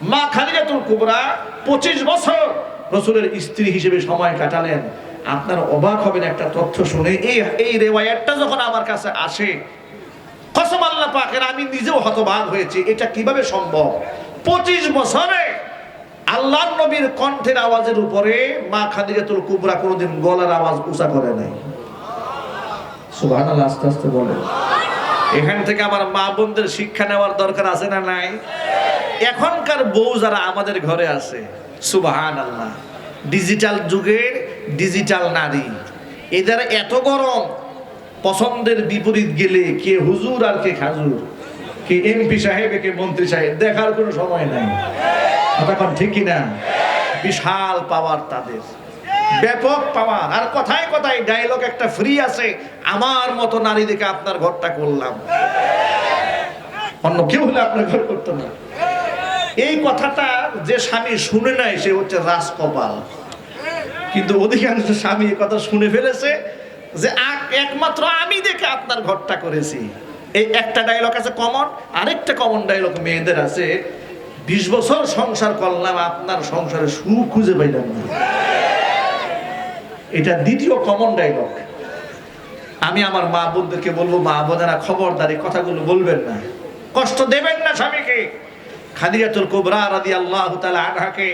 মা খালিজাতুল কুবরা পঁচিশ বছর রসুলের স্ত্রী হিসেবে সময় কাটালেন। আপনার অবাক হবেন একটা তথ্য শুনে। এই এই রেওয়ায়াতটা যখন আমার কাছে আসে, কসম আল্লাহ পাকের, আমি নিজেও হতবাক হয়েছি। এটা কীভাবে সম্ভব? পঁচিশ বছরে আল্লাহ নবীর কণ্ঠের আওয়াজের উপরে মা খাদিজাতুল কুবরা কোনোদিন গলার আওয়াজ উঁচা করে নাই। সুবহানাল্লাহ, আস্তে আস্তে বলে এখান থেকে আমার মা বোনদের শিক্ষা নেওয়ার দরকার আছে না নাই? এখনকার বউ যারা আমাদের ঘরে আছে সুবাহান আল্লাহ ডিজিটাল যুগের ডিজিটাল নারী, এদের এত গরম, পছন্দের বিপরীত গেলে কে হুজুর আর কে খাজুর, কে এমপি সাহেব, কে মন্ত্রী সাহেব, দেখার কোনো সময় নাই। তখন ঠিকই না বিশাল পাওয়ার তাদের। ব্যাপক পাওয়ার আর কথায় কথায় ডায়লগ একটা ফ্রি আছে, আমার মতো নারী দেখে আপনার ঘরটা করলাম। অন্য কেউ হলে আপনার ঘর করতো না। এই কথাটা যে স্বামী শুনে নাই, সে হচ্ছে রাজকপাল। কিন্তু অধিকাংশ স্বামী এই কথা শুনে ফেলেছে যে একমাত্র আমি দেখে আপনার ঘরটা করেছি। এই একটা ডায়লগ আছে কমন আরেকটা কমন ডায়লগ মেয়েদের আছে, বিশ বছর সংসার করলাম, আপনার সংসারে সুখ খুঁজে পাইলাম না। এটা দ্বিতীয় কমন ডায়লগ আমি আমার মা বোনদেরকে বলব মা বোনেরা খবরদারি কথাগুলো বলবেন না। কষ্ট দেবেন না স্বামীকে। খাদিজাতুল কুবরা রাদি আল্লাহ তালা আনহাকে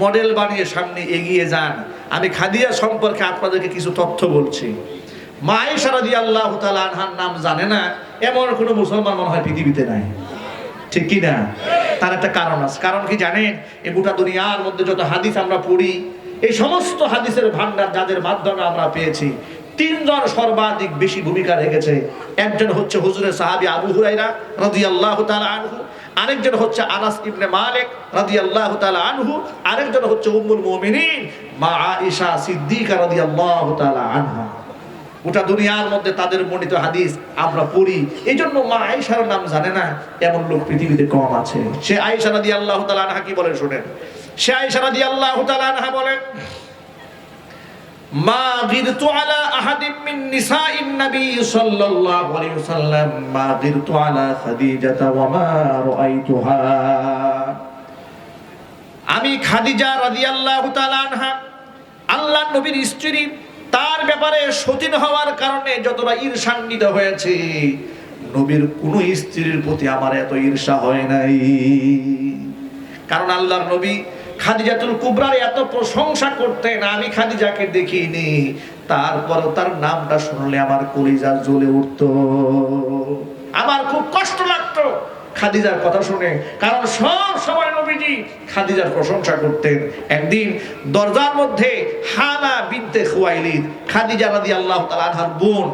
মডেল বানিয়ে সামনে এগিয়ে যান। আমি খাদিজা সম্পর্কে আপনাদেরকে কিছু তথ্য বলছি। মা আয়েশা রাদি আল্লাহ তালা আনহার নাম জানে না, এমন কোনো মুসলমান মনে হয় পৃথিবীতে নাই। ঠিক কি না? তার একটা কারণ আছে। কারণ কি জানেন এই গোটা দুনিয়ার মধ্যে যত হাদিস আমরা পড়ি, এই সমস্ত হাদিসের ভান্ডার যাদের মাধ্যমে আমরা পেয়েছি তিনজন সর্বাধিক বেশি ভূমিকা রেখেছে। একজন হচ্ছে হুজুরের সাহাবী আবু হুরাইরা রাদিয়াল্লাহু তাআলা আনহু, আরেকজন হচ্ছে আনাস ইবনে মালিক রাদিয়াল্লাহু তাআলা আনহু, আরেকজন হচ্ছে উম্মুল মুমিনিন মা আয়েশা সিদ্দিকা রাদিয়াল্লাহু তাআলা আনহা। গোটা দুনিয়ার মধ্যে তাদের মনিত হাদিস আমরা পড়ি। এই জন্য মা আয়েশার নাম জানে না, এমন লোক পৃথিবীতে কম আছে। সে আয়েশা রাদি আল্লাহ আনহা কি বলেন শোনেন? সে আয়েশা রাদি আল্লাহ আনহা বলেন মা আহাদিম মা আমি খাদিজা রাদিয়াল্লাহু তাআলা আনহা আল্লাহ নবীর স্ত্রী, তার ব্যাপারে সতীন হওয়ার কারণে যতটা ঈর্ষান্বিত হয়েছে, নবীর কোন স্ত্রীর প্রতি আমার এত ঈর্ষা হয় নাই। কারণ আল্লাহর নবী খাদিজাতুল কুবরার এত প্রশংসা করতেন, আমি খাদিজাকে দেখিনি। তারপরও তার নামটা শুনলে আমার কলিজা জ্বলে উঠতো। আমার খুব কষ্ট লাগতো খাদিজার কথা শুনে, কারণ সব সময় নবীজি খাদিজার প্রশংসা করতেন। একদিন দরজার মধ্যে হানা বিনতে খুয়াইলিদ, খাদিজা রাদি আল্লাহ তালাহার বোন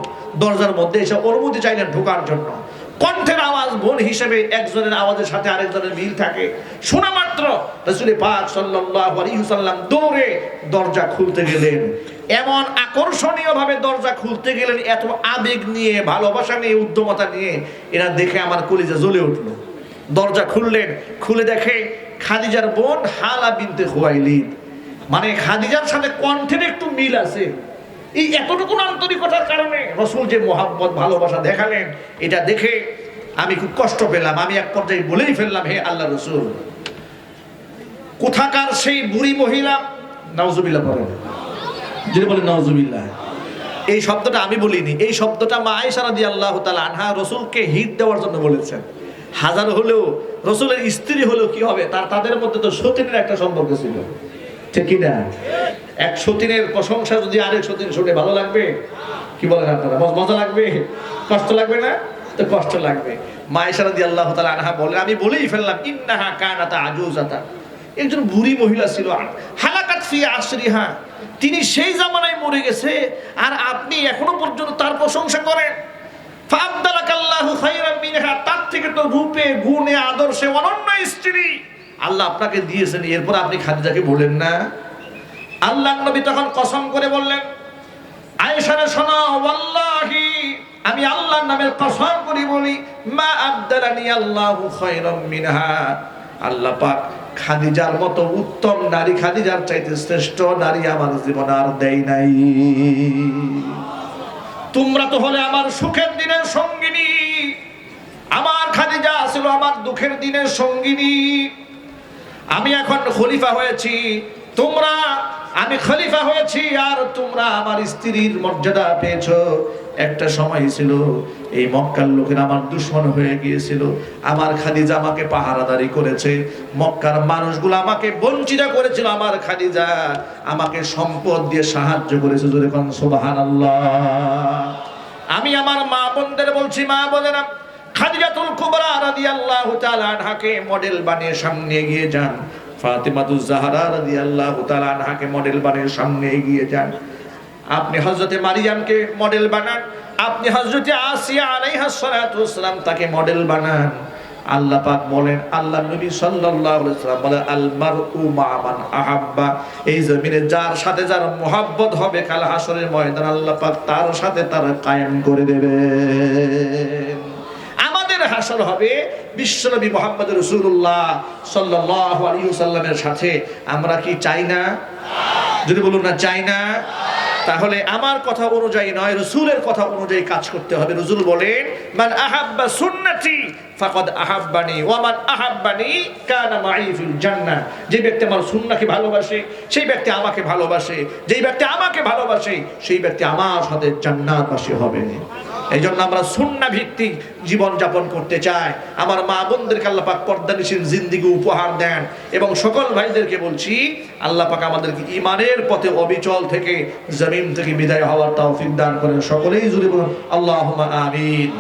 দরজার মধ্যে এসে অনুমতি চাইলেন ঢোকার জন্য। কণ্ঠের আওয়াজ, বোন হিসেবে একজনের আওয়াজের সাথে আরেকজনের মিল থাকে। শোনা মাত্র দৌড়ে দরজা খুলতে গেলেন। এমন আকর্ষণীয় ভাবে দরজা খুলতে গেলেন, এত আবেগ নিয়ে, ভালোবাসা নিয়ে, উদ্যমতা নিয়ে, এরা দেখে আমার কলিজা জ্বলে উঠল। দরজা খুললেন, খুলে দেখে খাদিজার বোন হালা বিনতে খুয়াইলিদ মানে খাদিজার সাথে কণ্ঠের একটু মিল আছে। এই এতটুকু আন্তরিকতার কারণে রসুল যে মোহাম্মদ ভালোবাসা দেখালেন, এটা দেখে আমি খুব কষ্ট পেলাম। আমি এক পর্যায়ে বলেই ফেললাম, হে আল্লাহ রসুল, কোথাকার সেই বুড়ি মহিলা নওজুবিল্লাহ বলেন। যদি বলেন নওজুবিল্লাহ এই শব্দটা আমি বলিনি, এই শব্দটা মা আয়েশা দিয়ে আল্লাহ তালা আনহা রসুলকে হিট দেওয়ার জন্য বলেছেন। হাজার হলেও রসুলের স্ত্রী হলেও কি হবে, তার তাদের মধ্যে তো সতীনের একটা সম্পর্ক ছিল। ঠিক কি না? এক সতীনের প্রশংসা যদি আরেক সতীন শুনে ভালো লাগবে, কি বলেন আপনারা? মজ- লাগবে? কষ্ট লাগবে না? তো কষ্ট লাগবে। মায়েশারা দিয়ে আল্লাহ তালা আনহা বলেন, আমি বলেই ফেললাম, ইন্নাহা কানাতা আজুজাতা। একজন বুড়ি মহিলা ছিল হালাকাত ফি আশরিহা। তিনি সেই জামানায় মরে গেছে, আর আপনি এখনও পর্যন্ত তার প্রশংসা করেন। তার থেকে রূপে, গুণে, আদর্শে অনন্য স্ত্রী। আল্লাহ আপনাকে দিয়েছেন, এরপর আপনি খাদিজাকে বলেন না। আল্লাহ নবী তখন কসম করে বললেন, আয়েশারে শোনো, ওয়াল্লাহি, আমি আল্লাহর নামের কসম করি বলি, মা আবদালানি আল্লাহু খায়রাম মিনহা। আল্লাহ পাক খাদিজার মতো উত্তম নারী খাদিজার চাইতে শ্রেষ্ঠ নারী আমার জীবনে আর দেয় নাই। তোমরা তো হলে আমার সুখের দিনের সঙ্গিনী। আমার খাদিজা ছিল আমার দুঃখের দিনের সঙ্গিনী। আমি এখন খলিফা হয়েছি। তোমরা আমি খলিফা হয়েছি আর তোমরা আমার স্ত্রীর মর্যাদা পেয়েছ। একটা সময় ছিল, এই মক্কার লোকেরা আমার দুশ্মন হয়ে গিয়েছিল। আমার খাদিজা আমাকে পাহারাদারি করেছে। মক্কার মানুষগুলো আমাকে বঞ্চিত করেছিল, আমার খাদিজা আমাকে সম্পদ দিয়ে সাহায্য করেছে। জোরে কোন, সুবহানাল্লাহ। আমি আমার মা বোনদের বলছি, মা বোনেরা, খাদিজাতুল কুবরা রাদিয়াল্লাহু তাআলা ঢাকে মডেল বানিয়ে সামনে এগিয়ে যান। ফাতিমাতুজ জাহরা রাদিয়াল্লাহু তাআলা আনহাকে মডেল বানিয়ে সামনে এগিয়ে যান। আপনি হযরতে মারিয়ামকে মডেল বানান, আপনি হযরতে আসিয়া আলাইহা ওয়াসসালাম তাকে মডেল বানান। আল্লাহ পাক বলেন, আল্লাহ নবী সাল্লাল্লাহু আলাইহি ওয়াসাল্লাম বলেন আল মারউ আহাব্বা। এই জমিনে যার সাথে যার মোহাব্বত হবে কাল হাসরের ময়দান আল্লাহ পাক তার সাথে তার কায়েম করে দেবেন। আমাদের হাসর হবে বিশ্বনবী মোহাম্মদ রসুল্লাহ সাল্লাহ আলী সাল্লামের সাথে, আমরা কি চাই না? যদি বলুন না, চাই না। তাহলে আমার কথা অনুযায়ী নয়, রসুলের কথা অনুযায়ী কাজ করতে হবে। রসুল বলেন, মান আহাব্বা সুন্নতি ফাকাদ আহাব্বানি ওয়া মান আহাব্বানি কানা মাই ফিল জান্নাহ। যে ব্যক্তি আমার সুন্নাহকে ভালোবাসে, সেই ব্যক্তি আমাকে ভালোবাসে। যেই ব্যক্তি আমাকে ভালোবাসে, সেই ব্যক্তি আমার সাথে জান্নাতবাসী হবে। এই জন্য আমরা সুন্না ভিত্তিক জীবনযাপন করতে চাই। আমার মা বোনদেরকে আল্লাপাক পর্দা নিশীল জিন্দিগি উপহার দেন এবং সকল ভাইদেরকে বলছি, আল্লাহ পাক আমাদেরকে ইমানের পথে অবিচল থেকে, জমিন থেকে বিদায় হওয়ার তৌফিক দান করেন। সকলেই জুড়ে বলুন আল্লাহ আমিন।